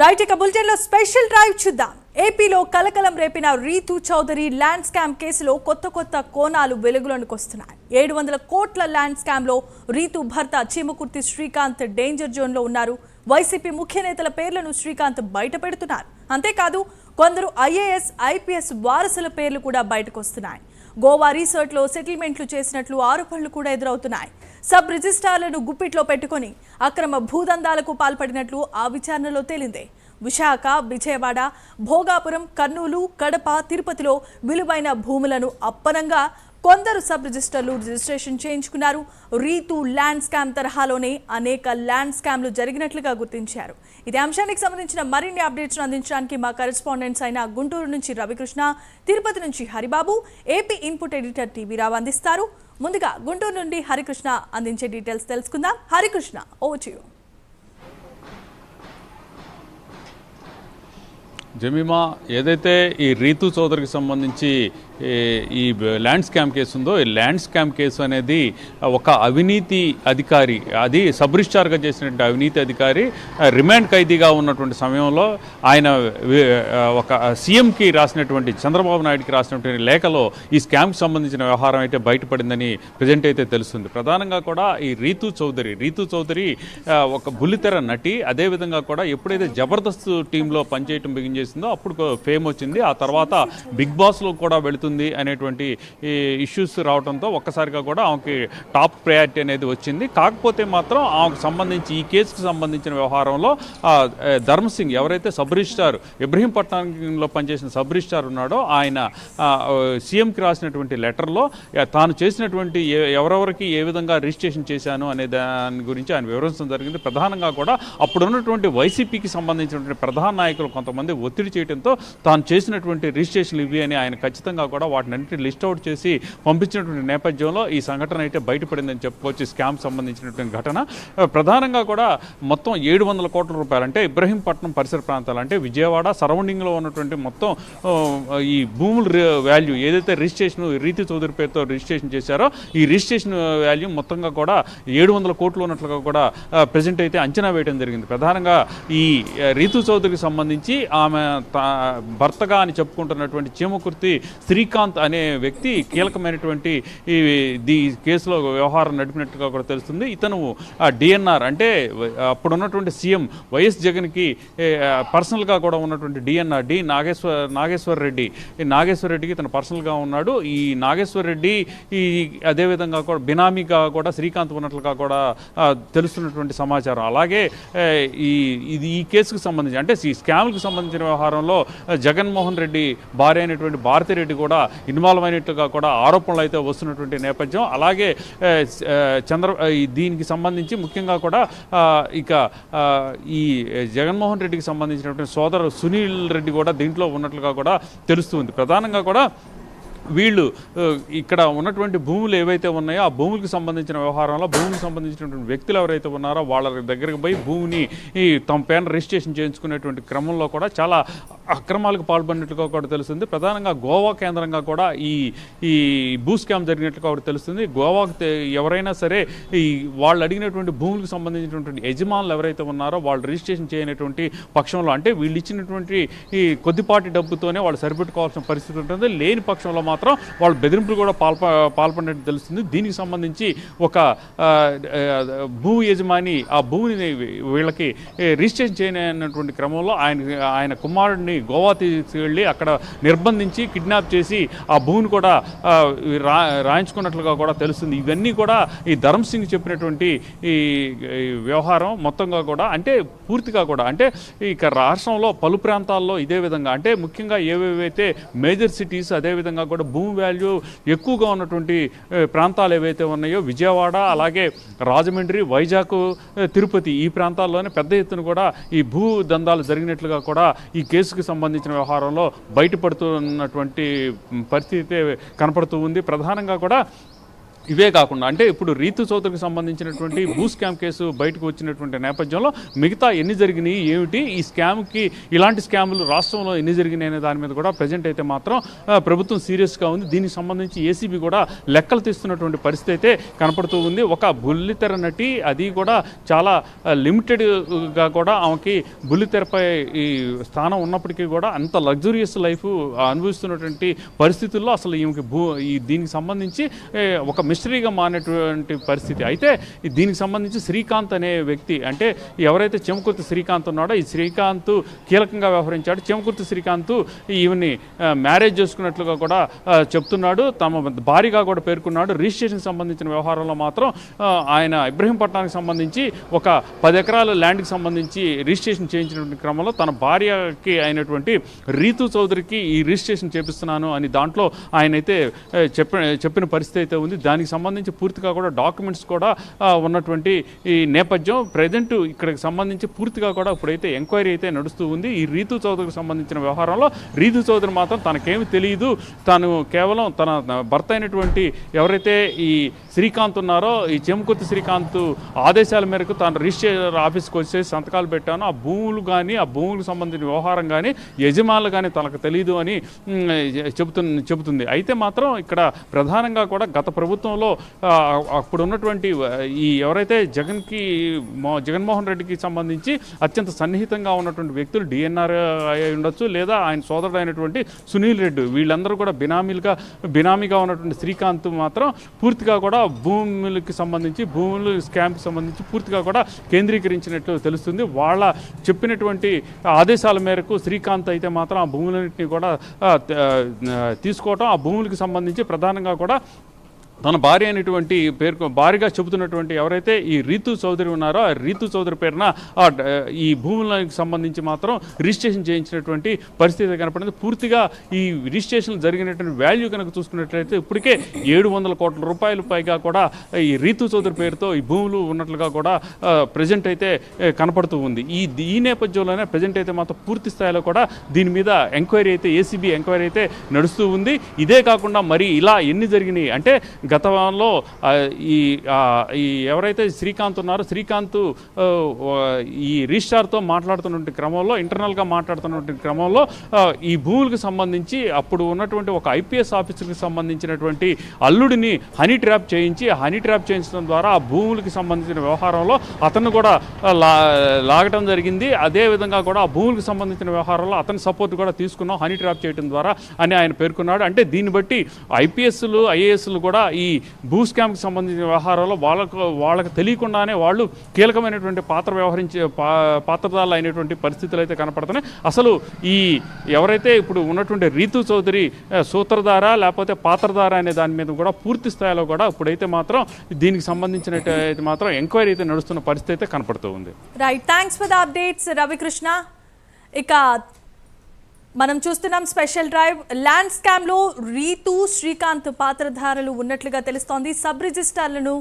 Right ఇక బులెటిన్లో special drive చూద్దాం. ఏపీలో కలకలం రేపిన రీతు చౌదరి ల్యాండ్ స్కామ్ కేసులో కొత్త కొత్త కోణాలు వెలుగులోనికి వస్తున్నాయి. ఏడు వందల కోట్ల ల్యాండ్ స్కామ్లో రీతు భర్త చీమకుర్తి శ్రీకాంత్ డేంజర్ జోన్లో ఉన్నారు. వైసీపీ ముఖ్య నేతల పేర్లను శ్రీకాంత్ బయట పెడుతున్నారు. అంతేకాదు కొందరు ఐఏఎస్ ఐపీఎస్ వారసుల పేర్లు కూడా బయటకు వస్తున్నాయి. గోవా రీసెర్చ్లో సెటిల్మెంట్లు చేసినట్లు ఆరోపణలు కూడా ఎదురవుతున్నాయి. సబ్ రిజిస్ట్రార్లను గుప్పిట్లో పెట్టుకొని అక్రమ భూదందాలకు పాల్పడినట్లు ఆ విచారణలో తేలిందే. విశాఖ విజయవాడ భోగాపురం కర్నూలు కడప తిరుపతిలో విలువైన భూములను అప్పనంగా కొందరు సబ్ రిజిస్టర్లు రిజిస్ట్రేషన్ చేయించుకున్నారు. రీతు ల్యాండ్ స్కామ్ తరహాలోనే అనేక ల్యాండ్ స్కామ్లు జరిగినట్లుగా గుర్తించారు. ఇదే అంశానికి సంబంధించిన మరిన్ని అప్డేట్స్ అందించడానికి మా కరెస్పాండెంట్స్ అయిన గుంటూరు నుంచి రవికృష్ణ తిరుపతి నుంచి Haribabu AP input editor TV Rao అందిస్తారు. ముందుగా గుంటూరు నుండి హరికృష్ణ అందించే డీటెయిల్స్ తెలుసుకుందాం. హరికృష్ణ ఓ టు జమీమా ఏదైతే ఈ రీతు చౌదరికి సంబంధించి ఈ ల్యాండ్ స్కామ్ కేసు ఉందో ఈ ల్యాండ్ స్కామ్ కేసు అనేది ఒక అవినీతి అధికారి అది సబ్ రిజిస్ట్రార్గా చేసినటువంటి అవినీతి అధికారి రిమాండ్ ఖైదీగా ఉన్నటువంటి సమయంలో ఆయన ఒక సీఎంకి రాసినటువంటి చంద్రబాబు నాయుడుకి రాసినటువంటి లేఖలో ఈ స్కామ్కి సంబంధించిన వ్యవహారం అయితే బయటపడిందని ప్రజెంట్ అయితే తెలుస్తుంది. ప్రధానంగా కూడా ఈ రీతు చౌదరి రీతు చౌదరి ఒక బుల్లితెర నటి అదేవిధంగా కూడా ఎప్పుడైతే జబర్దస్త్ టీంలో పనిచేయటం బిగిన్ చేసిందో అప్పుడు ఫేమ్ వచ్చింది. ఆ తర్వాత బిగ్ బాస్లో కూడా వెళుతుంది. అనేటువంటి ఇష్యూస్ రావడంతో ఒక్కసారిగా కూడా ఆమెకి టాప్ ప్రయారిటీ అనేది వచ్చింది. కాకపోతే మాత్రం ఆమెకు సంబంధించి ఈ కేసుకు సంబంధించిన వ్యవహారంలో ధర్మసింగ్ ఎవరైతే సబ్ రిజిస్టార్ ఇబ్రహీంపట్నంలో పనిచేసిన సబ్ రిజిస్టార్ ఉన్నాడో ఆయన సీఎంకి రాసినటువంటి లెటర్లో తాను చేసినటువంటి ఎవరెవరికి ఏ విధంగా రిజిస్ట్రేషన్ చేశాను అనే దాని గురించి ఆయన వివరించడం జరిగింది. ప్రధానంగా కూడా అప్పుడున్నటువంటి వైసీపీకి సంబంధించినటువంటి ప్రధాన నాయకులు కొంతమంది ఒత్తిడి చేయడంతో తాను చేసినటువంటి రిజిస్ట్రేషన్లు ఇవి అని ఆయన ఖచ్చితంగా కూడా కూడా అన్నింటినీ లిస్ట్ అవుట్ చేసి పంపించినటువంటి నేపథ్యంలో ఈ సంఘటన అయితే బయటపడిందని చెప్పుకోవచ్చు. స్కామ్ సంబంధించినటువంటి ఘటన. ప్రధానంగా కూడా మొత్తం ఏడు వందల కోట్ల రూపాయలు అంటే ఇబ్రహీంపట్నం పరిసర ప్రాంతాలు అంటే విజయవాడ సరౌండింగ్లో ఉన్నటువంటి మొత్తం ఈ భూముల వాల్యూ ఏదైతే రిజిస్ట్రేషన్ రీతి చౌదరి పేరుతో రిజిస్ట్రేషన్ చేశారో ఈ రిజిస్ట్రేషన్ వాల్యూ మొత్తంగా కూడా ఏడు వందల కోట్లు ఉన్నట్లుగా కూడా ప్రజెంట్ అయితే అంచనా వేయడం జరిగింది. ప్రధానంగా ఈ రీతు చౌదరికి సంబంధించి ఆమె తా- భర్తగా అని చెప్పుకుంటున్నటువంటి చీమకుర్తి శ్రీకాంత్ అనే వ్యక్తి కీలకమైనటువంటి ఈ ది కేసులో వ్యవహారం నడిపినట్టుగా కూడా తెలుస్తుంది. ఇతను డిఎన్ఆర్ అంటే అప్పుడున్నటువంటి అప్పుడు ఉన్నటువంటి సీఎం వైఎస్ జగన్కి పర్సనల్గా కూడా ఉన్నటువంటి డిఎన్ఆర్ డి నాగేశ్వర నాగేశ్వర్ రెడ్డి నాగేశ్వర నాగేశ్వర్ రెడ్డికి ఇతను పర్సనల్గా ఉన్నాడు. ఈ నాగేశ్వర్ రెడ్డి ఈ అదేవిధంగా కూడా బినామీగా కూడా శ్రీకాంత్ ఉన్నట్లుగా కూడా తెలుస్తున్నటువంటి సమాచారం. అలాగే ఈ ఇది ఈ కేసుకు సంబంధించి అంటే ఈ స్కామ్కి సంబంధించిన వ్యవహారంలో జగన్మోహన్ రెడ్డి భార్య అయినటువంటి భారతిరెడ్డి కూడా కూడా ఇన్వాల్వ్ అయినట్లుగా కూడా ఆరోపణలు అయితే వస్తున్నటువంటి నేపథ్యం. అలాగే చంద్ర దీనికి సంబంధించి ముఖ్యంగా కూడా ఇక ఈ జగన్మోహన్ రెడ్డికి సంబంధించినటువంటి సోదరు సునీల్ రెడ్డి కూడా దీంట్లో ఉన్నట్లుగా కూడా తెలుస్తుంది ప్రధానంగా కూడా వీళ్ళు ఇక్కడ ఉన్నటువంటి భూములు ఏవైతే ఉన్నాయో ఆ భూములకు సంబంధించిన వ్యవహారంలో భూమికి సంబంధించినటువంటి వ్యక్తులు ఎవరైతే ఉన్నారో వాళ్ళ దగ్గరికి పోయి భూమిని ఈ తమ పేరు రిజిస్ట్రేషన్ చేయించుకునేటువంటి క్రమంలో కూడా చాలా అక్రమాలకు పాల్పడినట్లుగా కూడా తెలుస్తుంది. ప్రధానంగా గోవా కేంద్రంగా కూడా ఈ ఈ భూ స్కామ్ జరిగినట్లుగా కూడా తెలుస్తుంది. గోవాకు ఎవరైనా సరే ఈ వాళ్ళు అడిగినటువంటి భూములకు సంబంధించినటువంటి యజమానులు ఎవరైతే ఉన్నారో వాళ్ళు రిజిస్ట్రేషన్ చేయనటువంటి పక్షంలో అంటే వీళ్ళు ఇచ్చినటువంటి ఈ కొద్దిపాటి డబ్బుతోనే వాళ్ళు సరిపెట్టుకోవాల్సిన పరిస్థితి ఉంటుంది. లేని పక్షంలో మాత్రం మాత్రం వాళ్ళు బెదిరింపులు కూడా పాల్ప పాల్పడినట్టు తెలుస్తుంది. దీనికి సంబంధించి ఒక భూ యజమాని ఆ భూమిని వీళ్ళకి ఏ, రిజిస్ట్రేషన్ చేయనటువంటి క్రమంలో ఆయన ఆయన కుమారుడిని గోవా తీసుకెళ్ళి అక్కడ నిర్బంధించి కిడ్నాప్ చేసి ఆ భూమిని కూడా రా రాయించుకున్నట్లుగా కూడా తెలుస్తుంది. ఇవన్నీ కూడా ఈ ధర్మ్ సింగ్ చెప్పినటువంటి ఈ ఈ వ్యవహారం మొత్తంగా కూడా అంటే పూర్తిగా కూడా అంటే ఇక రాష్ట్రంలో పలు ప్రాంతాల్లో ఇదే విధంగా అంటే ముఖ్యంగా ఏవేవైతే మేజర్ సిటీస్ అదేవిధంగా కూడా భూమి వాల్యూ ఎక్కువగా ఉన్నటువంటి ప్రాంతాలు ఏవైతే ఉన్నాయో విజయవాడ అలాగే రాజమండ్రి వైజాగ్ తిరుపతి ఈ ప్రాంతాల్లోనే పెద్ద ఎత్తున కూడా ఈ భూ దందాలు జరిగినట్లుగా కూడా ఈ కేసుకు సంబంధించిన వ్యవహారంలో బయటపడుతున్నటువంటి పరిస్థితి కనపడుతూ ఉంది. ప్రధానంగా కూడా ఇవే కాకుండా అంటే ఇప్పుడు రీతు చౌదరికి సంబంధించినటువంటి భూ స్కామ్ కేసు బయటకు వచ్చినటువంటి నేపథ్యంలో మిగతా ఎన్ని జరిగినాయి ఏమిటి ఈ స్కామ్కి ఇలాంటి స్కాములు రాష్ట్రంలో ఎన్ని జరిగినాయి అనే దాని మీద కూడా ప్రజెంట్ అయితే మాత్రం ప్రభుత్వం సీరియస్గా ఉంది. దీనికి సంబంధించి ఏసీబీ కూడా లెక్కలు తీస్తున్నటువంటి పరిస్థితి అయితే కనపడుతూ ఉంది. ఒక బుల్లితెర నటి అది కూడా చాలా లిమిటెడ్గా కూడా ఆమెకి బుల్లితెరపై ఈ స్థానం ఉన్నప్పటికీ కూడా అంత లగ్జూరియస్ లైఫ్ అనుభవిస్తున్నటువంటి పరిస్థితుల్లో అసలు ఈమెకి భూ ఈ దీనికి సంబంధించి ఒక మిస్ మిస్టరీగా మారినటువంటి పరిస్థితి. అయితే దీనికి సంబంధించి శ్రీకాంత్ అనే వ్యక్తి అంటే ఎవరైతే చెమకుర్తి శ్రీకాంత్ ఉన్నాడో ఈ శ్రీకాంత్ కీలకంగా వ్యవహరించాడు. చెమకుర్తి శ్రీకాంత్ ఈవిని మ్యారేజ్ చేసుకున్నట్లుగా కూడా చెప్తున్నాడు. తమ భారీగా కూడా పేర్కొన్నాడు. రిజిస్ట్రేషన్ సంబంధించిన వ్యవహారంలో మాత్రం ఆయన ఇబ్రహీంపట్నానికి సంబంధించి ఒక పది ఎకరాల ల్యాండ్కి సంబంధించి రిజిస్ట్రేషన్ చేయించినటువంటి క్రమంలో తన భార్యకి అయినటువంటి రీతు చౌదరికి ఈ రిజిస్ట్రేషన్ చేపిస్తున్నాను అని దాంట్లో ఆయన అయితే చెప్పిన పరిస్థితి అయితే ఉంది. దాని దానికి సంబంధించి పూర్తిగా కూడా డాక్యుమెంట్స్ కూడా ఉన్నటువంటి ఈ నేపథ్యం ప్రజెంట్ ఇక్కడికి సంబంధించి పూర్తిగా కూడా ఇప్పుడైతే ఎంక్వైరీ అయితే నడుస్తూ ఉంది. ఈ రీతు చౌదరికి సంబంధించిన వ్యవహారంలో రీతు చౌదరి మాత్రం తనకేమి తెలియదు తాను కేవలం తన భర్త అయినటువంటి ఎవరైతే ఈ శ్రీకాంత్ ఉన్నారో ఈ చెంకుర్తి శ్రీకాంత్ ఆదేశాల మేరకు తాను రిజిస్టర్ ఆఫీస్కి వచ్చేసి సంతకాలు పెట్టాను. ఆ భూములు కానీ ఆ భూములకు సంబంధించిన వ్యవహారం కానీ యజమానులు కానీ తనకు తెలియదు అని చెబుతు చెబుతుంది. అయితే మాత్రం ఇక్కడ ప్రధానంగా కూడా గత ప్రభుత్వంలో అప్పుడు ఉన్నటువంటి ఈ ఎవరైతే జగన్కి జగన్మోహన్ రెడ్డికి సంబంధించి అత్యంత సన్నిహితంగా ఉన్నటువంటి వ్యక్తులు డిఎన్ఆర్ అయి ఉండొచ్చు లేదా ఆయన సోదరుడు అయినటువంటి సునీల్ రెడ్డి వీళ్ళందరూ కూడా బినామీలుగా బినామీగా ఉన్నటువంటి శ్రీకాంత్ మాత్రం పూర్తిగా కూడా భూములకి సంబంధించి భూములు స్కామ్కి సంబంధించి పూర్తిగా కూడా కేంద్రీకరించినట్లు తెలుస్తుంది. వాళ్ళ చెప్పినటువంటి ఆదేశాల మేరకు శ్రీకాంత్ అయితే మాత్రం ఆ భూములన్నింటినీ కూడా తీసుకోవటం ఆ భూములకి సంబంధించి ప్రధానంగా కూడా తన భార్య అనేటువంటి పేరు భార్యగా చెబుతున్నటువంటి ఎవరైతే ఈ రీతు చౌదరి ఉన్నారో ఆ రీతు చౌదరి పేరున ఆ ఈ భూములకు సంబంధించి మాత్రం రిజిస్ట్రేషన్ చేయించినటువంటి పరిస్థితి కనపడింది. పూర్తిగా ఈ రిజిస్ట్రేషన్ జరిగినటువంటి వాల్యూ కనుక చూసుకున్నట్లయితే ఇప్పటికే ఏడు వందల కోట్ల రూపాయలు పైగా కూడా ఈ రీతు చౌదరి పేరుతో ఈ భూములు ఉన్నట్లుగా కూడా ప్రజెంట్ అయితే కనపడుతూ ఉంది. ఈ ఈ నేపథ్యంలోనే ప్రజెంట్ అయితే మాత్రం పూర్తి స్థాయిలో కూడా దీని మీద ఎంక్వైరీ అయితే ఏసీబీ ఎంక్వైరీ అయితే నడుస్తూ ఉంది. ఇదే కాకుండా మరి ఇలా ఎన్ని జరిగినాయి అంటే గతంలో ఈ ఈ ఎవరైతే శ్రీకాంత్ ఉన్నారో శ్రీకాంత్ ఈ రిజిస్టార్తో మాట్లాడుతున్నటువంటి క్రమంలో ఇంటర్నల్గా మాట్లాడుతున్నటువంటి క్రమంలో ఈ భూములకు సంబంధించి అప్పుడు ఉన్నటువంటి ఒక ఐపీఎస్ ఆఫీసర్కి సంబంధించినటువంటి అల్లుడిని హనీ ట్రాప్ చేయించి హనీ ట్రాప్ చేయించడం ద్వారా ఆ భూములకి సంబంధించిన వ్యవహారంలో అతను కూడా లా లాగటం జరిగింది. అదే విధంగా కూడా ఆ భూములకు సంబంధించిన వ్యవహారంలో అతని సపోర్ట్ కూడా తీసుకున్నాం హనీ ట్రాప్ చేయడం ద్వారా అని ఆయన పేర్కొన్నాడు. అంటే దీన్ని బట్టి ఐపీఎస్లు ఐఏఎస్లు కూడా ఈ ఈ భూ స్కామ్కి సంబంధించిన వ్యవహారాల్లో వాళ్ళకు వాళ్ళకు తెలియకుండానే వాళ్ళు కీలకమైనటువంటి పాత్ర వ్యవహరించే పా పాత్రదారులు అయినటువంటి పరిస్థితులు అయితే కనపడుతున్నాయి. అసలు ఈ ఎవరైతే ఇప్పుడు ఉన్నటువంటి రీతు చౌదరి సూత్రధార లేకపోతే పాత్రధార అనే దాని మీద కూడా పూర్తి స్థాయిలో కూడా ఇప్పుడైతే మాత్రం దీనికి సంబంధించినట్టయితే మాత్రం ఎంక్వైరీ అయితే నడుస్తున్న పరిస్థితి అయితే కనపడుతూ ఉంది. Right thanks for the updates Ravikrishna ఇక మనం చూస్తున్నాం స్పెషల్ డ్రైవ్. ల్యాండ్ స్కామ్లో రీతు శ్రీకాంత్ పాత్రధారులు ఉన్నట్లుగా తెలుస్తోంది. సబ్ రిజిస్టార్లను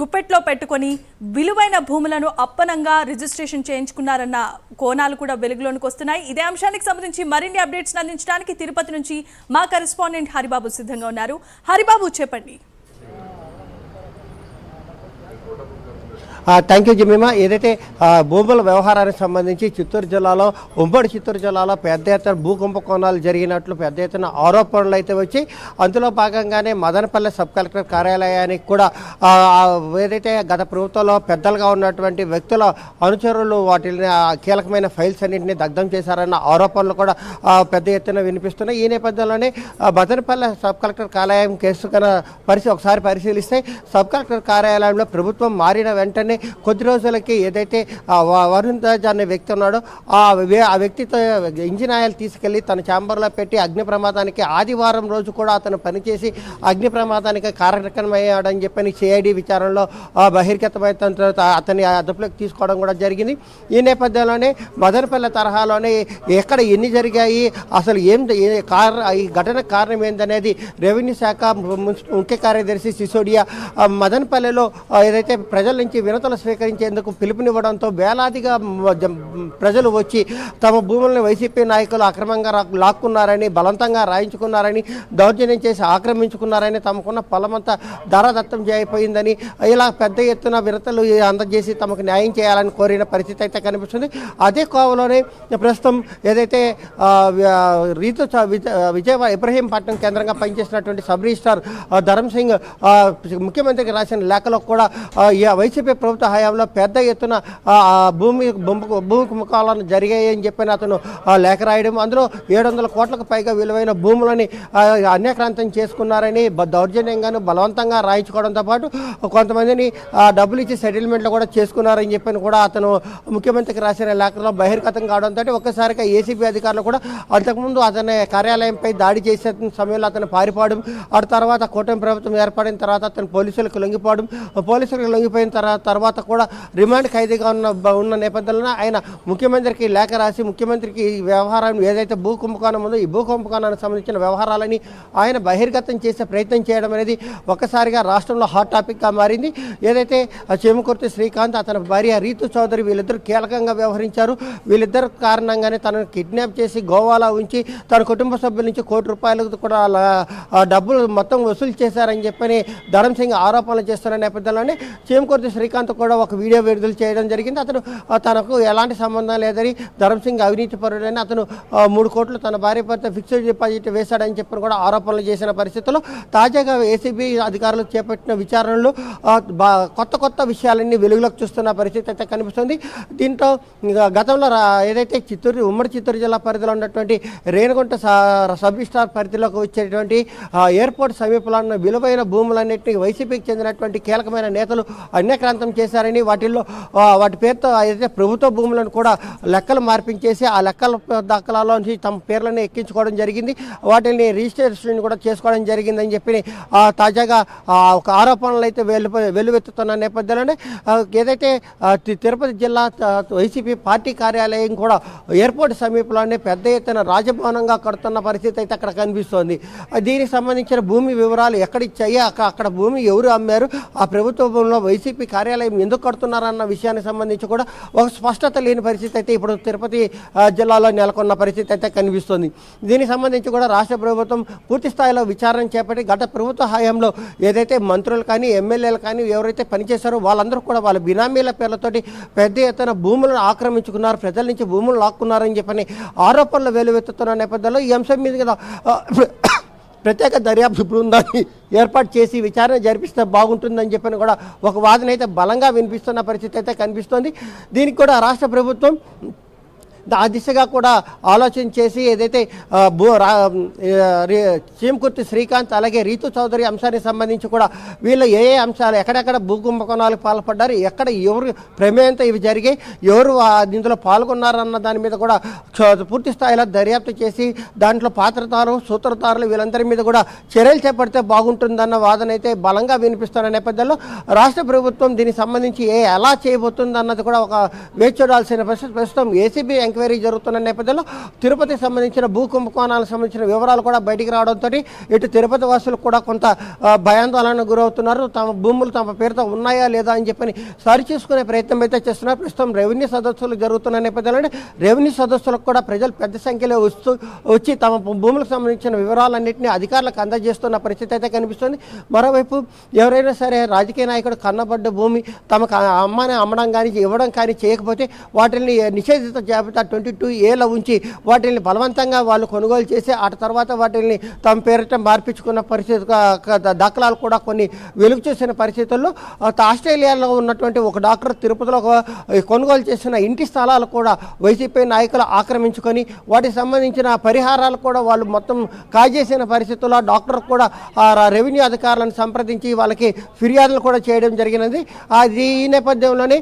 గుప్పెట్లో పెట్టుకొని విలువైన భూములను అప్పనంగా రిజిస్ట్రేషన్ చేయించుకున్నారన్న కోణాలు కూడా వెలుగులోనికి వస్తున్నాయి. ఇదే అంశానికి సంబంధించి మరిన్ని అప్డేట్స్ అందించడానికి తిరుపతి నుంచి మా కరెస్పాండెంట్ హరిబాబు సిద్ధంగా ఉన్నారు. హరిబాబు చెప్పండి. థ్యాంక్ యూ జిమ్మిమా ఏదైతే భూముల వ్యవహారానికి సంబంధించి చిత్తూరు జిల్లాలో ఉమ్మడి చిత్తూరు జిల్లాలో పెద్ద ఎత్తున భూ కుంభకోణాలు జరిగినట్లు పెద్ద ఎత్తున ఆరోపణలు అయితే వచ్చి అందులో భాగంగానే మదనపల్లె సబ్ కలెక్టర్ కార్యాలయానికి కూడా ఏదైతే గత ప్రభుత్వంలో పెద్దలుగా ఉన్నటువంటి వ్యక్తుల అనుచరులు వాటిని కీలకమైన ఫైల్స్ అన్నింటినీ దగ్ధం చేశారన్న ఆరోపణలు కూడా పెద్ద ఎత్తున వినిపిస్తున్నాయి. ఈ నేపథ్యంలోనే మదనపల్లె సబ్ కలెక్టర్ కార్యాలయం కేసు కన్నా పరిశీ ఒకసారి పరిశీలిస్తే సబ్ కలెక్టర్ కార్యాలయంలో ప్రభుత్వం మారిన వెంటనే కొద్ది రోజులకి ఏదైతే వరుణ్ తేజ్ అనే వ్యక్తి ఉన్నాడో ఆ వే- ఆ వ్యక్తితో ఇంజిన్ ఆయిల్ తీసుకెళ్ళి తన ఛాంబర్లో పెట్టి అగ్ని ప్రమాదానికి ఆదివారం రోజు కూడా అతను పనిచేసి అగ్ని ప్రమాదానికి కారణమయ్యాడని చెప్పని సిఐడి విచారణలో బహిర్గతమైన తర్వాత అతని అదుపులోకి తీసుకోవడం కూడా జరిగింది. ఈ నేపథ్యంలోనే మదనపల్లె తరహాలోనే ఎక్కడ ఎన్ని జరిగాయి అసలు ఏం ఏ- కారణ ఈ ఘటనకు కారణం ఏందనేది రెవెన్యూ శాఖ ముఖ్య కార్యదర్శి సిసోడియా మదనపల్లెలో ఏదైతే ప్రజల నుంచి వినతి వినతులు స్వీకరించేందుకు పిలుపునివ్వడంతో వేలాదిగా ప్రజలు వచ్చి తమ భూములను వైసీపీ నాయకులు అక్రమంగా లాక్కున్నారని బలవంతంగా రాయించుకున్నారని దౌర్జన్యం చేసి ఆక్రమించుకున్నారని తమకున్న పొలమంతా ధరదత్తం చేయపోయిందని ఇలా పెద్ద ఎత్తున వినతలు అందజేసి తమకు న్యాయం చేయాలని కోరిన పరిస్థితి అయితే కనిపిస్తుంది. అదే కోవలోనే ప్రస్తుతం ఏదైతే రీతు విజయవాడ ఇబ్రహీంపట్నం కేంద్రంగా పనిచేసినటువంటి సబ్ రిజిస్టార్ ధరమ్ సింగ్ ముఖ్యమంత్రికి రాసిన లేఖలో కూడా వైసీపీ ప్రభుత్వ హయాంలో పెద్ద ఎత్తున భూమి భూమి కుంభకాలను జరిగాయి అని చెప్పిన అతను లేఖ రాయడం. అందులో ఏడు వందల కోట్లకు పైగా విలువైన భూములని అన్యక్రాంతం చేసుకున్నారని దౌర్జన్యంగాను బలవంతంగా రాయించుకోవడంతో పాటు కొంతమందిని డబ్బులు ఇచ్చి సెటిల్మెంట్లు కూడా చేసుకున్నారని చెప్పని కూడా అతను ముఖ్యమంత్రికి రాసిన లేఖలో బహిర్గతం కావడంతో ఒక్కసారిగా ఏసీబీ అధికారులు కూడా అంతకుముందు అతని కార్యాలయంపై దాడి చేసే సమయంలో అతను పారిపోవడం ఆ తర్వాత కూటమి ప్రభుత్వం ఏర్పడిన తర్వాత అతను పోలీసులకు లొంగిపోవడం పోలీసులకు లొంగిపోయిన తర్వాత తర్వాత కూడా రిమాండ్ ఖైదీగా ఉన్న ఉన్న నేపథ్యంలో ఆయన ముఖ్యమంత్రికి లేఖ రాసి ముఖ్యమంత్రికి ఈ వ్యవహారం ఏదైతే భూ కుంభకోణం ఉందో ఈ భూ కుంభకోణానికి సంబంధించిన వ్యవహారాలని ఆయన బహిర్గతం చేసే ప్రయత్నం చేయడం అనేది ఒక్కసారిగా రాష్ట్రంలో హాట్ టాపిక్గా మారింది. ఏదైతే ఆ చేమకుర్తి శ్రీకాంత్ అతని భార్య రీతు చౌదరి వీళ్ళిద్దరూ కీలకంగా వ్యవహరించారు. వీళ్ళిద్దరు కారణంగానే తనను కిడ్నాప్ చేసి గోవాలో ఉంచి తన కుటుంబ సభ్యుల నుంచి కోటి రూపాయలకు కూడా డబ్బులు మొత్తం వసూలు చేశారని చెప్పని ధరం సింగ్ ఆరోపణలు చేస్తున్న నేపథ్యంలోనే చేమకుర్తి శ్రీకాంత్ కూడా ఒక వీడియో విడుదల చేయడం జరిగింది. అతను తనకు ఎలాంటి సంబంధం లేదని ధర్మసింగ్ అవినీతి పరుడని అతను మూడు కోట్లు తన భార్య భర్త ఫిక్స్డ్ డిపాజిట్ వేశాడని చెప్పి కూడా ఆరోపణలు చేసిన పరిస్థితుల్లో తాజాగా ఏసీబీ అధికారులు చేపట్టిన విచారణలో బా- కొత్త కొత్త విషయాలన్నీ వెలుగులోకి చూస్తున్న పరిస్థితి అయితే కనిపిస్తుంది. దీంతో గతంలో రా- ఏదైతే చిత్తూరు ఉమ్మడి చిత్తూరు జిల్లా పరిధిలో ఉన్నటువంటి రేణుగుంట సబ్ స్టార్ పరిధిలోకి వచ్చేటువంటి ఎయిర్పోర్ట్ సమీపంలో ఉన్న విలువైన భూములన్నింటినీ వైసీపీకి చెందినటువంటి కీలకమైన నేతలు అన్యక్రాంతం చేశారని వాటిల్లో వాటి పేరుతో అయితే ప్రభుత్వ భూములను కూడా లెక్కలు మార్పించేసి ఆ లెక్కల దాఖలాలో నుంచి తమ పేర్లను ఎక్కించుకోవడం జరిగింది. వాటిని రిజిస్ట్రేషన్ కూడా చేసుకోవడం జరిగిందని చెప్పి ఆ, తాజాగా ఒక ఆరోపణలు అయితే వెలు వెలువెత్తుతున్న నేపథ్యంలోనే ఏదైతే తి- తిరుపతి జిల్లా వైసీపీ పార్టీ కార్యాలయం కూడా ఎయిర్పోర్ట్ సమీపంలోనే పెద్ద ఎత్తున రాజభవనంగా కడుతున్న పరిస్థితి అయితే అక్కడ కనిపిస్తోంది. దీనికి సంబంధించిన భూమి వివరాలు ఎక్కడ ఇచ్చాయి? అక్కడ భూమి ఎవరు అమ్మారు? ఆ ప్రభుత్వ భూమిలో వైసీపీ కార్యాలయం ఎందుకు కడుతున్నారన్న విషయానికి సంబంధించి కూడా ఒక స్పష్టత లేని పరిస్థితి అయితే ఇప్పుడు తిరుపతి జిల్లాలో నెలకొన్న పరిస్థితి అయితే కనిపిస్తుంది. దీనికి సంబంధించి కూడా రాష్ట్ర ప్రభుత్వం పూర్తి స్థాయిలో విచారణ చేపట్టి గత ప్రభుత్వ హయాంలో ఏదైతే మంత్రులు కానీ ఎమ్మెల్యేలు కానీ ఎవరైతే పనిచేశారో వాళ్ళందరూ కూడా వాళ్ళ బినామీల పేర్లతోటి పెద్ద ఎత్తున భూములను ఆక్రమించుకున్నారు ప్రజల నుంచి భూములు లాక్కున్నారని చెప్పని ఆరోపణలు వెలువెత్తుతున్న నేపథ్యంలో ఈ అంశం మీద కదా ప్రత్యేక దర్యాప్తు బృందాన్ని ఏర్పాటు చేసి విచారణ జరిపిస్తే బాగుంటుందని చెప్పిన కూడా ఒక వాదన అయితే బలంగా వినిపిస్తున్న పరిస్థితి అయితే కనిపిస్తోంది. దీనికి కూడా రాష్ట్ర ప్రభుత్వం ఆ దిశగా కూడా ఆలోచన చేసి ఏదైతే రా చీమకుర్తి శ్రీకాంత్ అలాగే రీతు చౌదరి అంశానికి సంబంధించి కూడా వీళ్ళు ఏ ఏ అంశాలు ఎక్కడెక్కడ భూకుంభకోణాలకు పాల్పడ్డారు ఎక్కడ ఎవరు ప్రమేయంతో ఇవి జరిగాయి ఎవరు ఆ ఇందులో పాల్గొన్నారన్న దాని మీద కూడా చ- పూర్తి స్థాయిలో దర్యాప్తు చేసి దాంట్లో పాత్రదారు సూత్రధారులు వీళ్ళందరి మీద కూడా చర్యలు చేపడితే బాగుంటుందన్న వాదన అయితే బలంగా వినిపిస్తున్న నేపథ్యంలో రాష్ట్ర ప్రభుత్వం దీనికి సంబంధించి ఏ ఎలా చేయబోతుంది అన్నది కూడా ఒక వేచి చూడాల్సిన పరిస్థితి ప్రస్తుతం ఏసీబీ ఎంక్వైరీ జరుగుతున్న నేపథ్యంలో తిరుపతికి సంబంధించిన భూ కుంభకోణాలకు సంబంధించిన వివరాలు కూడా బయటికి రావడంతో ఇటు తిరుపతి వాసులు కూడా కొంత భయాందోళనకు గురవుతున్నారు. తమ భూములు తమ పేరుతో ఉన్నాయా లేదా అని చెప్పని సరి చేసుకునే ప్రయత్నం అయితే చేస్తున్నారు. ప్రస్తుతం రెవెన్యూ సదస్సులు జరుగుతున్న నేపథ్యంలో రెవెన్యూ సదస్సులకు కూడా ప్రజలు పెద్ద సంఖ్యలో వస్తూ వచ్చి తమ భూములకు సంబంధించిన వివరాలన్నింటినీ అధికారులకు అందజేస్తున్న పరిస్థితి అయితే కనిపిస్తుంది. మరోవైపు ఎవరైనా సరే రాజకీయ నాయకుడు కన్నబడ్డ భూమి తమకు అమ్మని అమ్మడం కానీ ఇవ్వడం కానీ చేయకపోతే వాటిని నిషేధిత జాబితా ట్వంటీ టూ ఏలో ఉంచి వాటిని బలవంతంగా వాళ్ళు కొనుగోలు చేసి ఆ తర్వాత వాటిని తమ పేరిట మార్పించుకున్న పరిస్థితి దాఖలాలు కూడా కొన్ని వెలుగు చూసిన పరిస్థితుల్లో ఆస్ట్రేలియాలో ఉన్నటువంటి ఒక డాక్టర్ తిరుపతిలో కొనుగోలు చేసిన ఇంటి స్థలాలు కూడా వైసీపీ నాయకులు ఆక్రమించుకొని వాటికి సంబంధించిన పరిహారాలు కూడా వాళ్ళు మొత్తం కాజేసిన పరిస్థితుల్లో డాక్టర్ కూడా రెవెన్యూ అధికారులను సంప్రదించి వాళ్ళకి ఫిర్యాదులు కూడా చేయడం జరిగినది. అది ఈ నేపథ్యంలోనే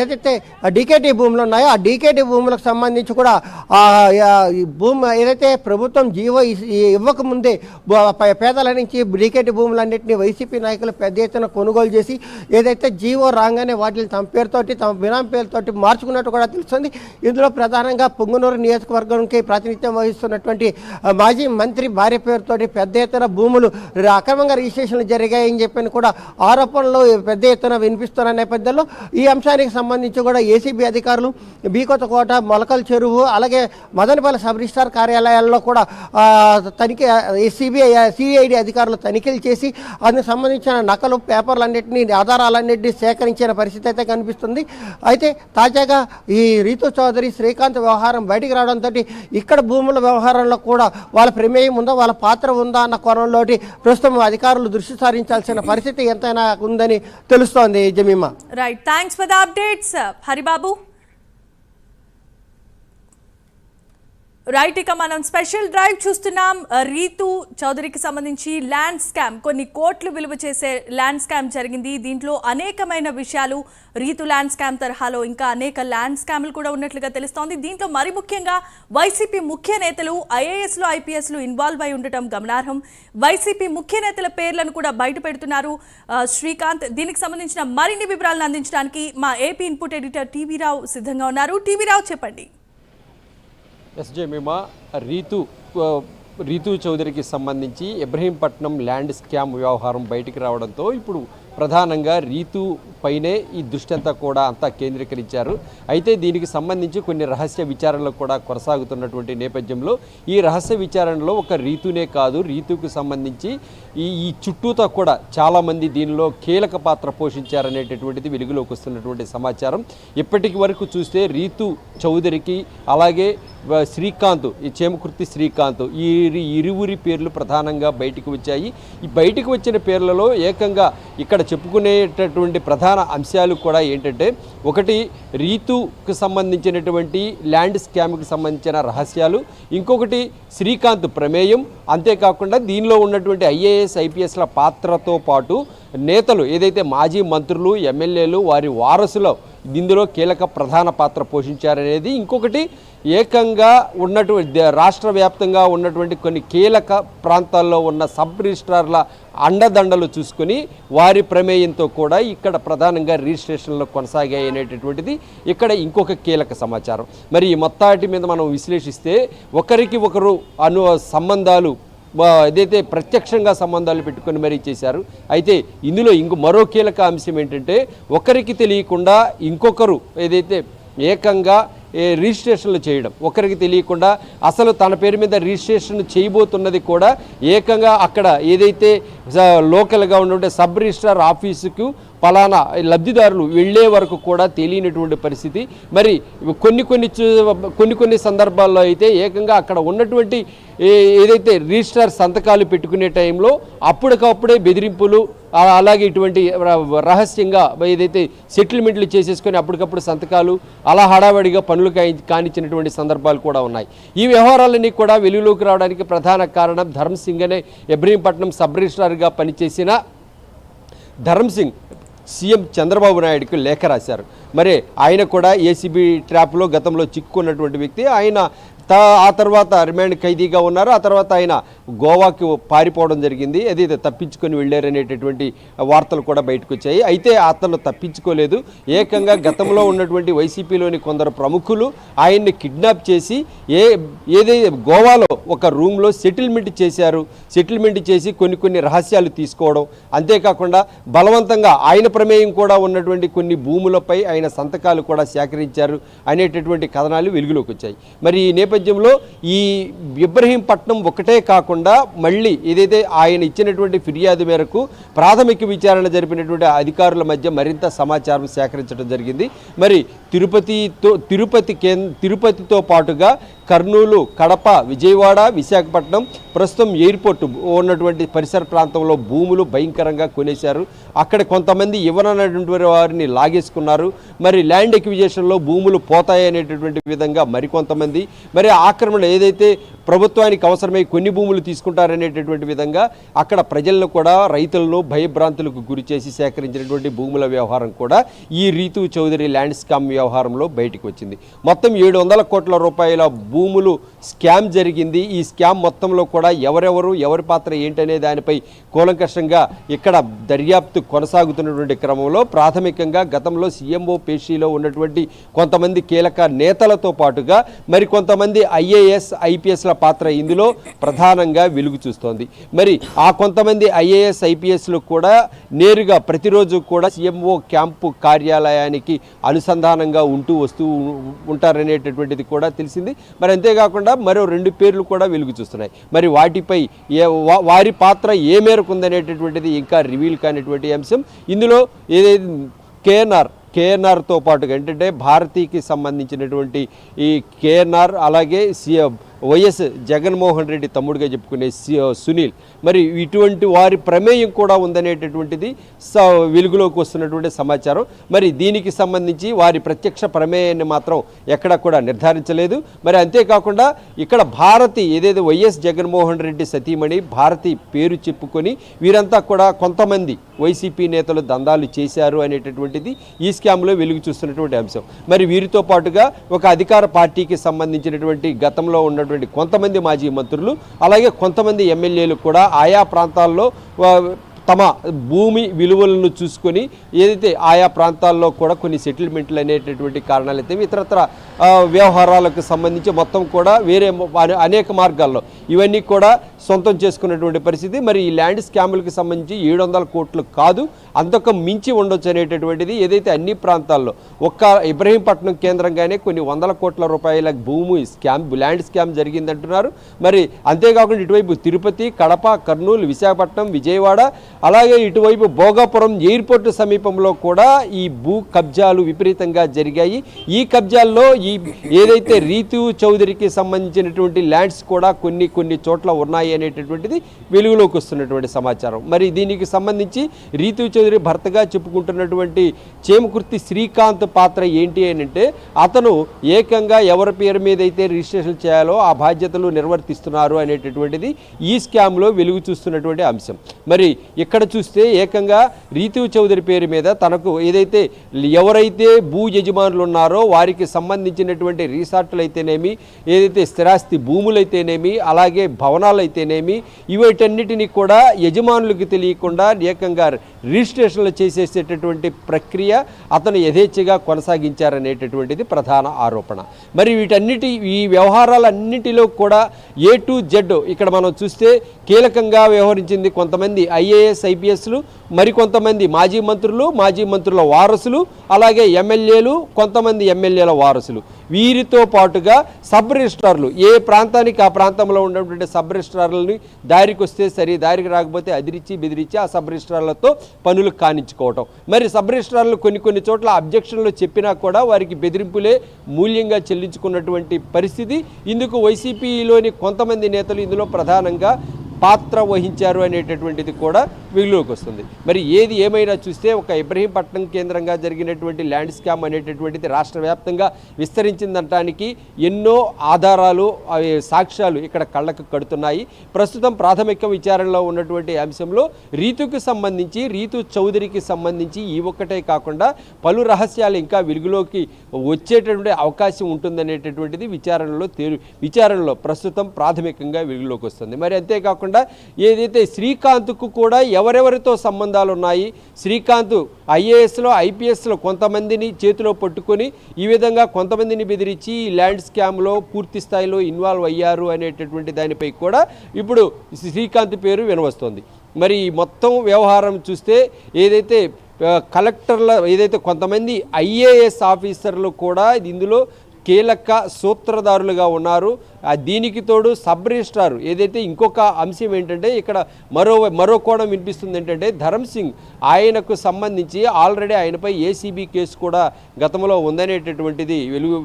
ఏదైతే డీకేటీ భూములు ఉన్నాయో ఆ డీకేటీ భూములకు భూములకు సంబంధించి కూడా భూమి ఏదైతే ప్రభుత్వం జీవో ఇవ్వకముందే పేదల నుంచి బ్రికెట్ భూములన్నింటినీ వైసీపీ నాయకులు పెద్ద ఎత్తున కొనుగోలు చేసి ఏదైతే జీవో రాగానే వాటిని తమ పేరుతోటి తమ బినాం పేరుతోటి మార్చుకున్నట్టు కూడా తెలుస్తుంది. ఇందులో ప్రధానంగా పొంగునూరు నియోజకవర్గంకి ప్రాతినిధ్యం వహిస్తున్నటువంటి మాజీ మంత్రి భార్య పేరుతోటి పెద్ద ఎత్తున భూములు అక్రమంగా రిజిస్ట్రేషన్లు జరిగాయని చెప్పని కూడా ఆరోపణలు పెద్ద ఎత్తున వినిపిస్తున్న నేపథ్యంలో ఈ అంశానికి సంబంధించి కూడా ఏసీబీ అధికారులు బీకొత్తకోట మొలకల చెరువు అలాగే మదనపల్లి సబ్ రిజిస్టార్ కార్యాలయాల్లో కూడా తనిఖీ సిబిఐ సిఐడి అధికారులు తనిఖీలు చేసి అందుకు సంబంధించిన నకలు పేపర్లన్నింటినీ ఆధారాలన్నింటినీ సేకరించిన పరిస్థితి అయితే కనిపిస్తుంది. అయితే తాజాగా ఈ రీతు చౌదరి శ్రీకాంత్ వ్యవహారం బయటికి రావడంతో ఇక్కడ భూముల వ్యవహారంలో కూడా వాళ్ళ ప్రమేయం ఉందా వాళ్ళ పాత్ర ఉందా అన్న కోణంలోటి ప్రస్తుతం అధికారులు దృష్టి సారించాల్సిన పరిస్థితి ఎంతైనా ఉందని తెలుస్తోంది Jemima. Right thanks for the updates Haribabu. Right ఇక మనం స్పెషల్ డ్రైవ్ చూస్తున్నాం. రీతు చౌదరికి సంబంధించి ల్యాండ్ స్కామ్ కొన్ని కోట్లు విలువ చేసే ల్యాండ్ స్కామ్ జరిగింది. దీంట్లో అనేకమైన విషయాలు రీతు ల్యాండ్ స్కామ్ తరహాలో ఇంకా అనేక ల్యాండ్ స్కామ్లు కూడా ఉన్నట్లుగా తెలుస్తోంది. దీంట్లో మరి ముఖ్యంగా వైసీపీ ముఖ్య నేతలు ఐఏఎస్లు ఐపీఎస్లు ఇన్వాల్వ్ అయి ఉండటం గమనార్హం. వైసీపీ ముఖ్య నేతల పేర్లను కూడా బయట పెడుతున్నారు శ్రీకాంత్. దీనికి సంబంధించిన మరిన్ని వివరాలను అందించడానికి మా AP input editor TV Rao సిద్ధంగా ఉన్నారు. టీవీ రావు చెప్పండి. ఎస్జే మేమా రీతు రీతు చౌదరికి సంబంధించి ఇబ్రహీంపట్నం ల్యాండ్ స్కామ్ వ్యవహారం బయటికి రావడంతో ఇప్పుడు ప్రధానంగా రీతు పైనే ఈ దృష్టంతా కూడా అంతా కేంద్రీకరించారు. అయితే దీనికి సంబంధించి కొన్ని రహస్య విచారణలు కూడా కొనసాగుతున్నటువంటి నేపథ్యంలో ఈ రహస్య విచారణలో ఒక రీతునే కాదు రీతుకు సంబంధించి ఈ ఈ చుట్టూతో కూడా చాలామంది దీనిలో కీలక పాత్ర పోషించారనేటటువంటిది వెలుగులోకి వస్తున్నటువంటి సమాచారం. ఇప్పటికి వరకు చూస్తే రీతు చౌదరికి అలాగే శ్రీకాంత్ ఈ చేమకుర్తి శ్రీకాంత్ ఈ ఇరువురి పేర్లు ప్రధానంగా బయటికి వచ్చాయి. ఈ బయటికి వచ్చిన పేర్లలో ఏకంగా ఇక్కడ చెప్పుకునేటటువంటి ప్రధాన అంశాలు కూడా ఏంటంటే ఒకటి రీతుకు సంబంధించినటువంటి ల్యాండ్ స్కామ్కి సంబంధించిన రహస్యాలు ఇంకొకటి శ్రీకాంత్ ప్రమేయం. అంతేకాకుండా దీనిలో ఉన్నటువంటి ఐఏఎస్ ఐపీఎస్ల పాత్రతో పాటు నేతలు ఏదైతే మాజీ మంత్రులు ఎమ్మెల్యేలు వారి వారసులో ఇందులో కీలక ప్రధాన పాత్ర పోషించారనేది. ఇంకొకటి ఏకంగా ఉన్నటువంటి రాష్ట్ర వ్యాప్తంగా ఉన్నటువంటి కొన్ని కీలక ప్రాంతాల్లో ఉన్న సబ్ రిజిస్ట్రార్ల అండదండలు చూసుకొని వారి ప్రమేయంతో కూడా ఇక్కడ ప్రధానంగా రిజిస్ట్రేషన్లు కొనసాగాయి అనేటటువంటిది ఇక్కడ ఇంకొక కీలక సమాచారం. మరి ఈ మొత్తాటి మీద మనం విశ్లేషిస్తే ఒకరికి ఒకరు అను సంబంధాలు ఏదైతే ప్రత్యక్షంగా సంబంధాలు పెట్టుకొని మరీ చేశారు అయితే ఇందులో ఇంకో మరో కీలక అంశం ఏంటంటే ఒకరికి తెలియకుండా ఇంకొకరు ఏదైతే ఏకంగా రిజిస్ట్రేషన్లు చేయడం. ఒకరికి తెలియకుండా అసలు తన పేరు మీద రిజిస్ట్రేషన్ చేయబోతున్నది కూడా ఏకంగా అక్కడ ఏదైతే లోకల్గా ఉండే సబ్ రిజిస్ట్రార్ ఆఫీసుకు ఫలానా లబ్ధిదారులు వెళ్ళే వరకు కూడా తెలియనటువంటి పరిస్థితి. మరి కొన్ని కొన్ని చూ- కొన్ని కొన్ని సందర్భాల్లో అయితే ఏకంగా అక్కడ ఉన్నటువంటి ఏదైతే రిజిస్టర్ సంతకాలు పెట్టుకునే టైంలో అప్పటికప్పుడే బెదిరింపులు అలాగే ఇటువంటి ర- రహస్యంగా ఏదైతే సెటిల్మెంట్లు చేసేసుకొని అప్పటికప్పుడు సంతకాలు అలా హడావడిగా పనులు కానిచ్చినటువంటి సందర్భాలు కూడా ఉన్నాయి. ఈ వ్యవహారాలన్నీ కూడా వెలుగులోకి రావడానికి ప్రధాన కారణం ధర్మ్ సింగ్ అనే ఇబ్రహీంపట్నం సబ్ రిజిస్ట్రార్గా పనిచేసిన ధర్మసింగ్. సీఎం చంద్రబాబు నాయుడుకి లేఖ రాశారు. మరి ఆయన కూడా ఏసీబీ ట్రాప్లో గతంలో చిక్కున్నటువంటి వ్యక్తి. ఆయన ఆ తర్వాత రిమాండ్ ఖైదీగా ఉన్నారు. ఆ తర్వాత ఆయన గోవాకి పారిపోవడం జరిగింది. ఏదైతే తప్పించుకొని వెళ్ళారనేటటువంటి వార్తలు కూడా బయటకు వచ్చాయి అయితే అతను తప్పించుకోలేదు. ఏకంగా గతంలో ఉన్నటువంటి వైసీపీలోని కొందరు ప్రముఖులు ఆయన్ని కిడ్నాప్ చేసి ఏ ఏదైతే గోవాలో ఒక రూమ్లో సెటిల్మెంట్ చేశారు సెటిల్మెంట్ చేసి కొన్ని కొన్ని రహస్యాలు తీసుకోవడం అంతేకాకుండా బలవంతంగా ఆయన ప్రమేయం కూడా ఉన్నటువంటి కొన్ని భూములపై ఆయన సంతకాలు కూడా సేకరించారు అనేటటువంటి కథనాలు వెలుగులోకి వచ్చాయి. మరి ఈ నేపథ్యంలో ఈ ఇబ్రహీంపట్నం ఒకటే కాకుండా మళ్ళీ ఏదైతే ఆయన ఇచ్చినటువంటి ఫిర్యాదు మేరకు ప్రాథమిక విచారణ జరిపినటువంటి అధికారుల మధ్య మరింత సమాచారం సేకరించడం జరిగింది. మరి తిరుపతితో తిరుపతి కేం తిరుపతితో పాటుగా కర్నూలు కడప విజయవాడ విశాఖపట్నం ప్రస్తుతం ఎయిర్పోర్ట్ ఉన్నటువంటి పరిసర ప్రాంతంలో భూములు భయంకరంగా కొనేశారు. అక్కడ కొంతమంది ఇవ్వనన్నటువంటి వారిని లాగేసుకున్నారు. మరి ల్యాండ్ ఎక్విజేషన్లో భూములు పోతాయనేటటువంటి విధంగా మరికొంతమంది. మరి ఆక్రమణ ఏదైతే ప్రభుత్వానికి అవసరమై కొన్ని భూములు తీసుకుంటారనేటటువంటి విధంగా అక్కడ ప్రజలను కూడా రైతులను భయభ్రాంతులకు గురి చేసి సేకరించినటువంటి భూముల వ్యవహారం కూడా ఈ రీతు చౌదరి ల్యాండ్ స్కామ్ వ్యవహారంలో బయటికి వచ్చింది. మొత్తం ఏడు వందల కోట్ల రూపాయల భూములు స్కామ్ జరిగింది. ఈ స్కామ్ మొత్తంలో కూడా ఎవరెవరు ఎవరి పాత్ర ఏంటనే దానిపై కూలంకషంగా ఇక్కడ దర్యాప్తు కొనసాగుతున్నటువంటి క్రమంలో ప్రాథమికంగా గతంలో సీఎంఓ పేషీలో ఉన్నటువంటి కొంతమంది కీలక నేతలతో పాటుగా మరి కొంతమంది ఐఏఎస్ ఐపీఎస్ల పాత్ర ఇందులో ప్రధానంగా వెలుగు చూస్తోంది. మరి ఆ కొంతమంది ఐఏఎస్ ఐపీఎస్లు కూడా నేరుగా ప్రతిరోజు కూడా సీఎంఓ క్యాంపు కార్యాలయానికి అనుసంధానంగా ఉంటూ వస్తూ ఉంటారనేటటువంటిది కూడా తెలిసింది. మరి అంతేకాకుండా మరో రెండు పేర్లు కూడా వెలుగు చూస్తున్నాయి. మరి వాటిపై ఏ వారి పాత్ర ఏ మేరకు ఉందనేటటువంటిది ఇంకా రివీల్ కానిటువంటి అంశం. ఇందులో ఏదైతే కేఎన్ఆర్ కేఎన్ఆర్తో పాటుగా ఏంటంటే భారతీకి సంబంధించినటువంటి ఈ కేఎన్ఆర్ అలాగే సీఎం వైఎస్ జగన్మోహన్ రెడ్డి తమ్ముడిగా చెప్పుకునే సునీల్. మరి ఇటువంటి వారి ప్రమేయం కూడా ఉందనేటటువంటిది స వెలుగులోకి వస్తున్నటువంటి సమాచారం. మరి దీనికి సంబంధించి వారి ప్రత్యక్ష ప్రమేయాన్ని మాత్రం ఎక్కడ కూడా నిర్ధారించలేదు. మరి అంతేకాకుండా ఇక్కడ భారతి ఏదైతే వైఎస్ జగన్మోహన్ రెడ్డి సతీమణి భారతి పేరు చెప్పుకొని వీరంతా కూడా కొంతమంది వైసీపీ నేతలు దందాలు చేశారు అనేటటువంటిది ఈ స్కామ్లో వెలుగు చూస్తున్నటువంటి అంశం. మరి వీరితో పాటుగా ఒక అధికార పార్టీకి సంబంధించినటువంటి గతంలో ఉన్నటువంటి కొంతమంది మాజీ మంత్రులు అలాగే కొంతమంది ఎమ్మెల్యేలు కూడా ఆయా ప్రాంతాల్లో తమ భూమి విలువలను చూసుకొని ఏదైతే ఆయా ప్రాంతాల్లో కూడా కొన్ని సెటిల్మెంట్లు అనేటటువంటి కారణాలు అయితే ఇతరత్ర వ్యవహారాలకు సంబంధించి మొత్తం కూడా వేరే అనేక మార్గాల్లో. ఇవన్నీ కూడా సొంతం చేసుకున్నటువంటి పరిస్థితి. మరి ఈ ల్యాండ్ స్కాములకు సంబంధించి ఏడు వందల కోట్లు కాదు అంతకు మించి ఉండొచ్చు అనేటటువంటిది ఏదైతే అన్ని ప్రాంతాల్లో ఒక్క ఇబ్రహీంపట్నం కేంద్రంగానే కొన్ని వందల కోట్ల రూపాయల భూమి స్కామ్ ల్యాండ్ స్కామ్ జరిగిందంటున్నారు. మరి అంతేకాకుండా ఇటువైపు తిరుపతి కడప కర్నూలు విశాఖపట్నం విజయవాడ అలాగే ఇటువైపు భోగాపురం ఎయిర్పోర్ట్ సమీపంలో కూడా ఈ భూ కబ్జాలు విపరీతంగా జరిగాయి. ఈ కబ్జాల్లో ఈ ఏదైతే రీతు చౌదరికి సంబంధించినటువంటి ల్యాండ్స్ కూడా కొన్ని కొన్ని చోట్ల ఉన్నాయి అనేటటువంటిది వెలుగులోకి వస్తున్నటువంటి సమాచారం. మరి దీనికి సంబంధించి రీతు చౌదరి భర్తగా చెప్పుకుంటున్నటువంటి చేమకుర్తి శ్రీకాంత్ పాత్ర ఏంటి అని అంటే అతను ఏకంగా ఎవరి పేరు మీద అయితే రిజిస్ట్రేషన్ చేయాలో ఆ బాధ్యతలు నిర్వర్తిస్తున్నారు అనేటటువంటిది ఈ స్కామ్లో వెలుగు చూస్తున్నటువంటి అంశం. మరి ఇక్కడ చూస్తే ఏకంగా రీతు చౌదరి పేరు మీద తనకు ఏదైతే ఎవరైతే భూ యజమానులు ఉన్నారో వారికి సంబంధించినటువంటి రిసార్ట్లు అయితేనేమి ఏదైతే స్థిరాస్తి భూములైతేనేమి అలాగే భవనాలు అయితేనేమి వీటన్నిటిని కూడా యజమానులకు తెలియకుండా ఏకంగా రిజిస్ట్రేషన్లు చేసేసేటటువంటి ప్రక్రియ అతను యథేచ్ఛగా కొనసాగించారనేటటువంటిది ప్రధాన ఆరోపణ. మరి వీటన్నిటి ఈ వ్యవహారాలన్నిటిలో కూడా ఏ టు జెడ్ ఇక్కడ మనం చూస్తే కీలకంగా వ్యవహరించింది కొంతమంది ఐఏఎస్ ఐపీఎస్లు మరికొంతమంది మాజీ మంత్రులు మాజీ మంత్రుల వారసులు అలాగే ఎమ్మెల్యేలు కొంతమంది ఎమ్మెల్యేల వారసులు. వీరితో పాటుగా సబ్ రిజిస్ట్రార్లు ఏ ప్రాంతానికి ఆ ప్రాంతంలో ఉన్నటువంటి సబ్ రిజిస్ట్రార్లని దారికి వస్తే సరే దారికి రాకపోతే అదిరిచ్చి బెదిరించి ఆ సబ్ రిజిస్ట్రార్లతో పనులు కానించుకోవటం. మరి సబ్ రిజిస్ట్రార్లు కొన్ని కొన్ని చోట్ల అబ్జెక్షన్లు చెప్పినా కూడా వారికి బెదిరింపులే మూల్యంగా చెల్లించుకున్నటువంటి పరిస్థితి. ఇందుకు వైసీపీలోని కొంతమంది నేతలు ఇందులో ప్రధానంగా పాత్ర వహించారు అనేటటువంటిది కూడా వెలుగులోకి వస్తుంది. మరి ఏది ఏమైనా చూస్తే ఒక ఇబ్రహీంపట్నం కేంద్రంగా జరిగినటువంటి ల్యాండ్ స్కామ్ అనేటటువంటిది రాష్ట్ర వ్యాప్తంగా విస్తరించిందనటానికి ఎన్నో ఆధారాలు సాక్ష్యాలు ఇక్కడ కళ్ళకు కడుతున్నాయి. ప్రస్తుతం ప్రాథమిక విచారణలో ఉన్నటువంటి అంశంలో రీతుకు సంబంధించి రీతు చౌదరికి సంబంధించి ఈ ఒక్కటే కాకుండా పలు రహస్యాలు ఇంకా వెలుగులోకి వచ్చేటటువంటి అవకాశం ఉంటుందనేటటువంటిది విచారణలో తేరు విచారణలో ప్రస్తుతం ప్రాథమికంగా వెలుగులోకి వస్తుంది. మరి అంతేకాకుండా ఏదైతే శ్రీకాంత్కు కూడా ఎవరెవరితో సంబంధాలు ఉన్నాయి శ్రీకాంత్ ఐఏఎస్లో ఐపీఎస్లో కొంతమందిని చేతిలో పట్టుకొని ఈ విధంగా కొంతమందిని బెదిరించి ఈ ల్యాండ్ స్కామ్లో పూర్తి స్థాయిలో ఇన్వాల్వ్ అయ్యారు అనేటటువంటి దానిపై కూడా ఇప్పుడు శ్రీకాంత్ పేరు వినవస్తుంది. మరి మొత్తం వ్యవహారం చూస్తే ఏదైతే కలెక్టర్ల ఏదైతే కొంతమంది ఐఏఎస్ ఆఫీసర్లు కూడా ఇందులో కీలక సూత్రధారులుగా ఉన్నారు. దీనికి తోడు సబ్ రిజిస్ట్రార్. ఏదైతే ఇంకొక అంశం ఏంటంటే ఇక్కడ మరో మరో కోణం వినిపిస్తుంది ఏంటంటే ధరమ్ సింగ్ ఆయనకు సంబంధించి ఆల్రెడీ ఆయనపై ఏసీబీ కేసు కూడా గతంలో ఉందనేటటువంటిది వెలుగు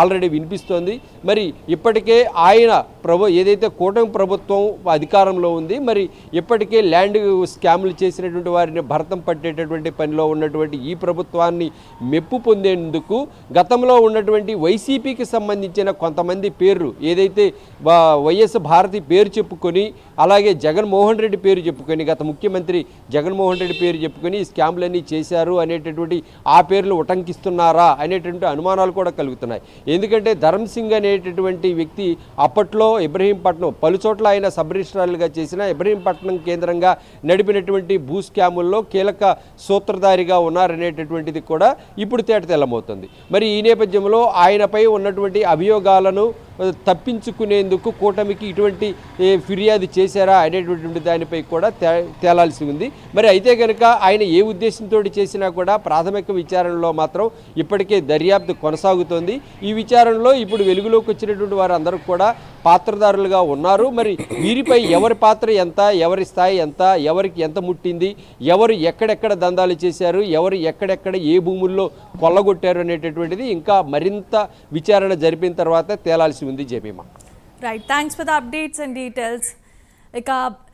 ఆల్రెడీ వినిపిస్తోంది. మరి ఇప్పటికే ఆయన ప్రభు ఏదైతే కూటమి ప్రభుత్వం అధికారంలో ఉంది మరి ఇప్పటికే ల్యాండ్ స్కామ్లు చేసినటువంటి వారిని భరతం పట్టేటటువంటి పనిలో ఉన్నటువంటి ఈ ప్రభుత్వాన్ని మెప్పు పొందేందుకు గతంలో ఉన్నటువంటి వైసీపీకి సంబంధించిన కొంతమంది పేర్లు ఏదైతే వైఎస్ భారతి పేరు చెప్పుకొని అలాగే జగన్మోహన్ రెడ్డి పేరు చెప్పుకొని గత ముఖ్యమంత్రి జగన్మోహన్ రెడ్డి పేరు చెప్పుకొని ఈ స్కామ్లన్నీ చేశారు అనేటటువంటి ఆ పేర్లు ఉటంకిస్తున్నారా అనేటువంటి అనుమానాలు కూడా కలుగుతున్నాయి. ఎందుకంటే ధర్మ్ సింగ్ అనేటటువంటి వ్యక్తి అప్పట్లో ఇబ్రహీంపట్నం పలుచోట్ల ఆయన సబ్ రిజిస్ట్రార్లుగా చేసిన ఇబ్రహీంపట్నం కేంద్రంగా నడిపినటువంటి భూ స్కాముల్లో కీలక సూత్రధారిగా ఉన్నారనేటటువంటిది కూడా ఇప్పుడు తేట తెల్లమవుతుంది. మరి ఈ నేపథ్యంలో ఆయనపై ఉన్నటువంటి అభియోగాలను తప్పించుకునేందుకు కూటమికి ఇటువంటి ఫిర్యాదు చేశారా అనేటటువంటి దానిపై కూడా తే తేలాల్సి ఉంది. మరి అయితే కనుక ఆయన ఏ ఉద్దేశంతో చేసినా కూడా ప్రాథమిక విచారణలో మాత్రం ఇప్పటికే దర్యాప్తు కొనసాగుతోంది. ఈ విచారణలో ఇప్పుడు వెలుగులోకి వచ్చినటువంటి వారందరూ కూడా పాత్రదారులుగా ఉన్నారు. మరి వీరిపై ఎవరి పాత్ర ఎంత ఎవరి స్థాయి ఎంత ఎవరికి ఎంత ముట్టింది ఎవరు ఎక్కడెక్కడ దందాలు చేశారు ఎవరు ఎక్కడెక్కడ ఏ భూముల్లో కొల్లగొట్టారు అనేటటువంటిది ఇంకా మరింత విచారణ జరిపిన తర్వాత తేలాల్సి ఉంది Jemima right thanks for the updates and details ఇక